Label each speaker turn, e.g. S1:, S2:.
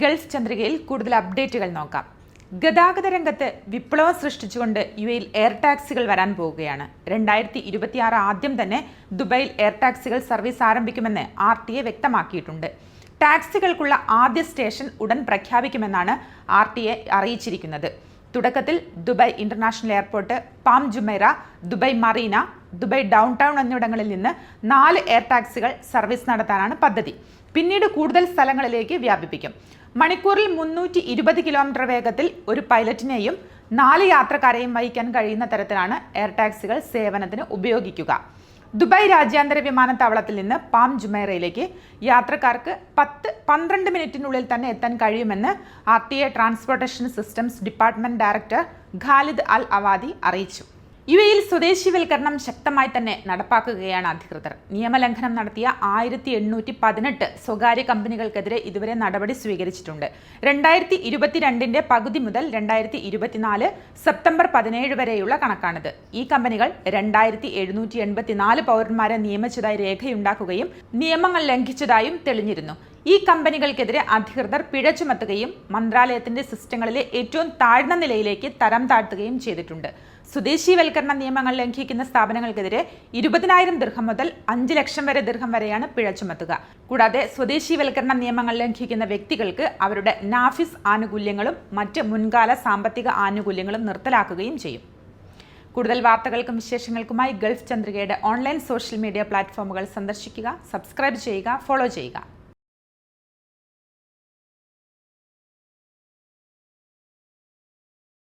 S1: Gulf ചന്ദ്രികയിൽ കൂടുതൽ അപ്ഡേറ്റുകൾ നോക്കാം. ഗതാഗത രംഗത്ത് വിപ്ലവം സൃഷ്ടിച്ചുകൊണ്ട് യു എയിൽ എയർ ടാക്സികൾ വരാൻ പോവുകയാണ്. രണ്ടായിരത്തി ഇരുപത്തിയാറ് ആദ്യം തന്നെ ദുബൈയിൽ എയർ ടാക്സികൾ സർവീസ് ആരംഭിക്കുമെന്ന് ആർ ടി എ വ്യക്തമാക്കിയിട്ടുണ്ട്. ടാക്സികൾക്കുള്ള ആദ്യ സ്റ്റേഷൻ ഉടൻ പ്രഖ്യാപിക്കുമെന്നാണ് ആർ ടി എ അറിയിച്ചിരിക്കുന്നത്. തുടക്കത്തിൽ Dubai international airport Palm Jumeirah Dubai Marina Dubai downtown എന്നിവിടങ്ങളിൽ നിന്ന് നാല് എയർ ടാക്സികൾ സർവീസ് നടത്താനാണ് പദ്ധതി. പിന്നീട് കൂടുതൽ സ്ഥലങ്ങളിലേക്ക് വ്യാപിപ്പിക്കും. മണിക്കൂറിൽ മുന്നൂറ്റി ഇരുപത് കിലോമീറ്റർ വേഗത്തിൽ ഒരു പൈലറ്റിനെയും നാല് യാത്രക്കാരെയും വഹിക്കാൻ കഴിയുന്ന തരത്തിലാണ് എയർ ടാക്സികൾ സേവനത്തിന് ഉപയോഗിക്കുക. ദുബായ് രാജ്യാന്തര വിമാനത്താവളത്തിൽ നിന്ന് പാം ജുമൈറയിലേക്ക് യാത്രക്കാർക്ക് പത്ത് പന്ത്രണ്ട് മിനിറ്റിനുള്ളിൽ തന്നെ എത്താൻ കഴിയുമെന്ന് R T A transportation systems department director Khalid Al Awadi അറിയിച്ചു. യു എയിൽ സ്വദേശിവൽക്കരണം ശക്തമായി തന്നെ നടപ്പാക്കുകയാണ് അധികൃതർ. നിയമലംഘനം നടത്തിയ ആയിരത്തി എണ്ണൂറ്റി പതിനെട്ട് സ്വകാര്യ കമ്പനികൾക്കെതിരെ ഇതുവരെ നടപടി സ്വീകരിച്ചിട്ടുണ്ട്. രണ്ടായിരത്തി ഇരുപത്തിരണ്ടിന്റെ പകുതി മുതൽ രണ്ടായിരത്തി ഇരുപത്തിനാല് സെപ്റ്റംബർ പതിനേഴ് വരെയുള്ള കണക്കാണിത്. ഈ കമ്പനികൾ രണ്ടായിരത്തി എഴുന്നൂറ്റി എൺപത്തിനാല് പൗരന്മാരെ നിയമിച്ചതായി രേഖയുണ്ടാക്കുകയും നിയമങ്ങൾ ലംഘിച്ചതായും തെളിഞ്ഞിരുന്നു. ഈ കമ്പനികൾക്കെതിരെ അധികൃതർ പിഴ ചുമത്തുകയും മന്ത്രാലയത്തിന്റെ സിസ്റ്റങ്ങളിലെ ഏറ്റവും താഴ്ന്ന നിലയിലേക്ക് തരം താഴ്ത്തുകയും ചെയ്തിട്ടുണ്ട്. സ്വദേശീവൽക്കരണ നിയമങ്ങൾ ലംഘിക്കുന്ന സ്ഥാപനങ്ങൾക്കെതിരെ ഇരുപതിനായിരം ദീർഘം മുതൽ അഞ്ച് ലക്ഷം വരെ ദീർഘം വരെയാണ് പിഴ ചുമത്തുക. കൂടാതെ സ്വദേശീവൽക്കരണ നിയമങ്ങൾ ലംഘിക്കുന്ന വ്യക്തികൾക്ക് അവരുടെ നാഫിസ് ആനുകൂല്യങ്ങളും മറ്റ് മുൻകാല സാമ്പത്തിക ആനുകൂല്യങ്ങളും നിർത്തലാക്കുകയും ചെയ്യും. കൂടുതൽ വാർത്തകൾക്കും വിശേഷങ്ങൾക്കുമായി ഗൾഫ് ചന്ദ്രികയുടെ ഓൺലൈൻ സോഷ്യൽ മീഡിയ പ്ലാറ്റ്ഫോമുകൾ സന്ദർശിക്കുക സബ്സ്ക്രൈബ് ചെയ്യുക ഫോളോ ചെയ്യുക.